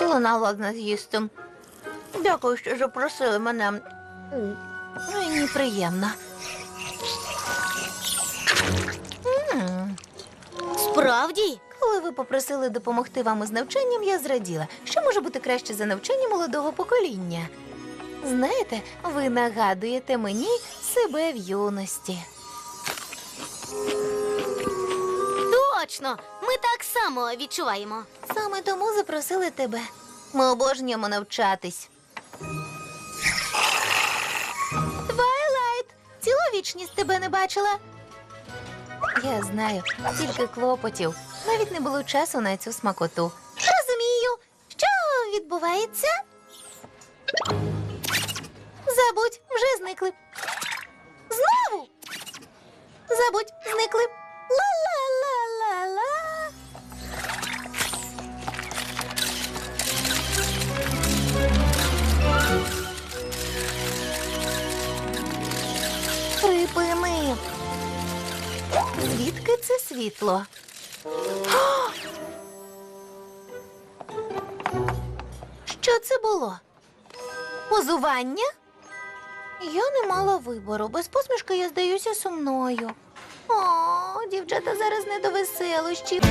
Вона ладна з'їсти. Дякую, що запросили мене. Мені приємно. Справді? Коли ви попросили допомогти вам із навчанням, я зраділа. Що може бути краще за навчання молодого покоління? Знаєте, ви нагадуєте мені себе в юності. Точно! Ми так само відчуваємо. Саме тому запросили тебе. Ми обожнюємо навчатись. Твайлайт! Цілу вічність тебе не бачила. Я знаю, тільки клопотів. Навіть не було часу на цю смакоту. Розумію, що відбувається? Забудь, вже зникли. Знову. Забудь, зникли. Звідки це світло? О! Що це було? Позування? Я не мала вибору. Без посмішки я здаюся сумною. О, дівчата зараз не до веселощів.